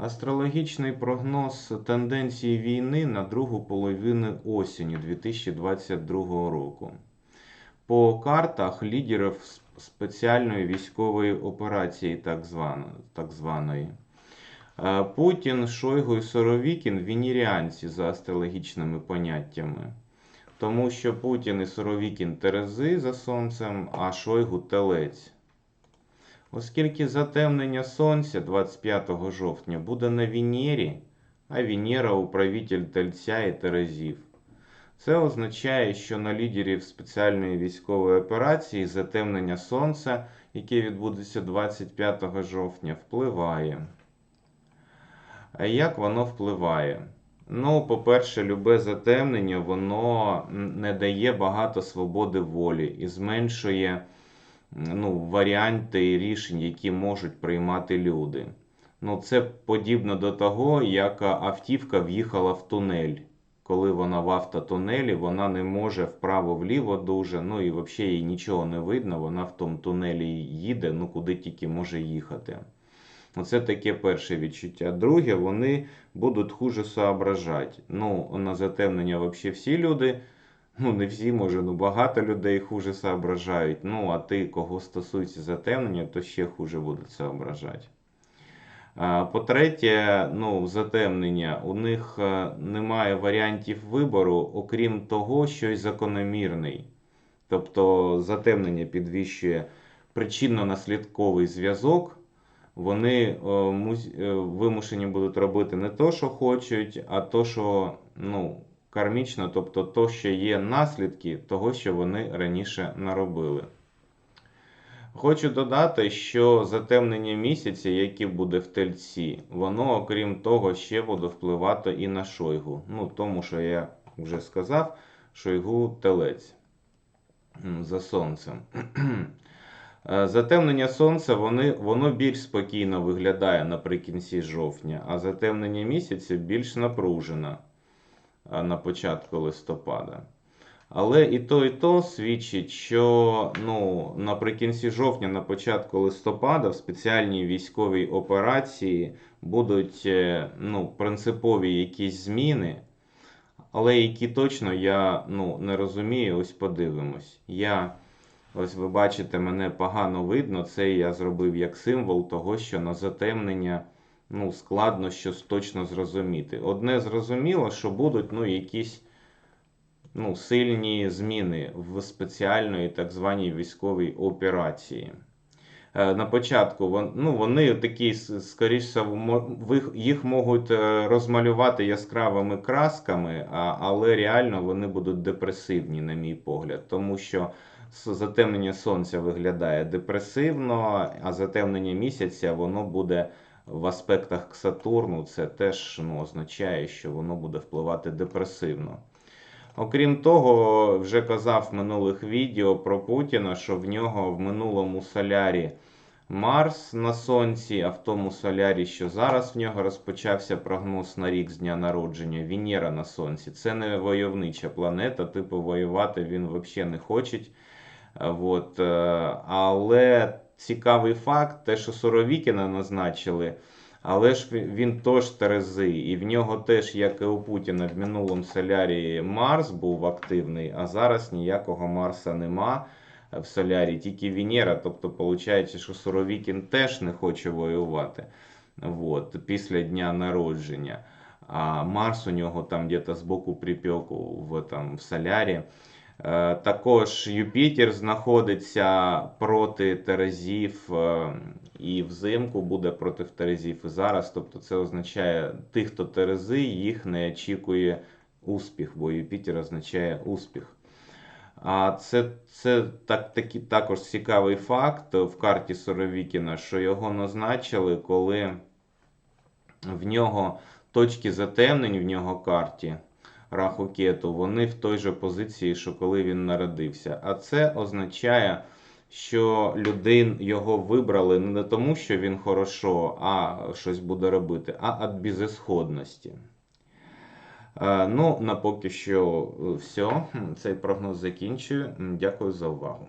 Астрологічний прогноз тенденції війни на другу половину осені 2022 року. По картах лідерів спеціальної військової операції, так, звано- так званої. Е, Путін, Шойгу і Соровікін венеріанці за астрологічними поняттями. Тому що Путін і Соровікін Терези за сонцем, а Шойгу Телець. Оскільки затемнення Сонця 25 жовтня буде на Венері, а Венера управитель Тельця і Терезів. Це означає, що на лідерів спеціальної військової операції затемнення Сонця, яке відбудеться 25 жовтня, впливає. А як воно впливає? Ну, по-перше, любе затемнення, воно не дає багато свободи волі і зменшує ну, варіанти рішень, які можуть приймати люди. Ну, це подібно до того, як автівка в'їхала в тунель. Коли вона в автотунелі, вона не може вправо-вліво дуже, ну і взагалі їй нічого не видно, вона в тому тунелі їде, ну куди тільки може їхати. Оце таке перше відчуття. Друге, вони будуть хуже соображати. Ну, на затемнення взагалі всі люди, ну не всі, може, ну багато людей хуже соображають. Ну, а ти, кого стосується затемнення, то ще хуже будуть соображати. По-третє, ну, затемнення, у них е, немає варіантів вибору, окрім того, що й закономірний. Тобто затемнення підвищує причинно-наслідковий зв'язок. Вони е, е, вимушені будуть робити не то, що хочуть, а то, що ну, кармічно, тобто то, що є наслідки того, що вони раніше наробили. Хочу додати, що затемнення місяця, яке буде в тельці, воно, окрім того, ще буде впливати і на Шойгу. Ну, тому що я вже сказав, Шойгу телець за сонцем. Затемнення сонця вони, воно більш спокійно виглядає наприкінці жовтня, а затемнення місяця більш напружено на початку листопада. Але і то, і то свідчить, що ну, наприкінці жовтня, на початку листопада в спеціальній військовій операції будуть е, ну, принципові якісь зміни, але які точно я ну, не розумію, ось подивимось. Я, ось ви бачите, мене погано видно, це я зробив як символ того, що на затемнення ну, складно щось точно зрозуміти. Одне зрозуміло, що будуть ну, якісь ну, сильні зміни в спеціальної так званій військовій операції. Е, На початку ну, вони такі, скоріше, їх можуть е, розмалювати яскравими красками, але реально вони будуть депресивні, на мій погляд, тому що затемнення сонця виглядає депресивно, а затемнення місяця воно буде в аспектах к Сатурну. Це теж ну, означає, що воно буде впливати депресивно. Окрім того, вже казав в минулих відео про Путіна, що в нього в минулому солярі Марс на сонці, а в тому солярі, що зараз в нього розпочався прогноз на рік з дня народження, Венера на сонці. Це не войовнича планета, типу воювати він взагалі не хоче. От, е, але цікавий факт, те, що Соровікіна назначили, але ж він- теж Терези, і в нього теж, як і у Путіна, в минулому солярі Марс був активний, а зараз ніякого Марса нема в солярі, тільки Венера. Тобто, виходить, що Суровікін теж не хоче воювати от, після дня народження. А Марс у нього там десь з боку припеку в, там, в солярі. Е, Також Юпітер знаходиться проти Терезів е, і взимку буде проти Терезів і зараз. Тобто це означає тих, хто Терези, їх не очікує успіх, бо Юпітер означає успіх. А це, це так, такі, також цікавий факт в карті Соровікіна, що його назначили, коли в нього точки затемнень в нього карті раху кету, вони в той же позиції, що коли він народився. А це означає, що людей його вибрали не тому, що він хорошо, а щось буде робити, а від безісходності. Е, Ну, на поки що все. Цей прогноз закінчую. Дякую за увагу.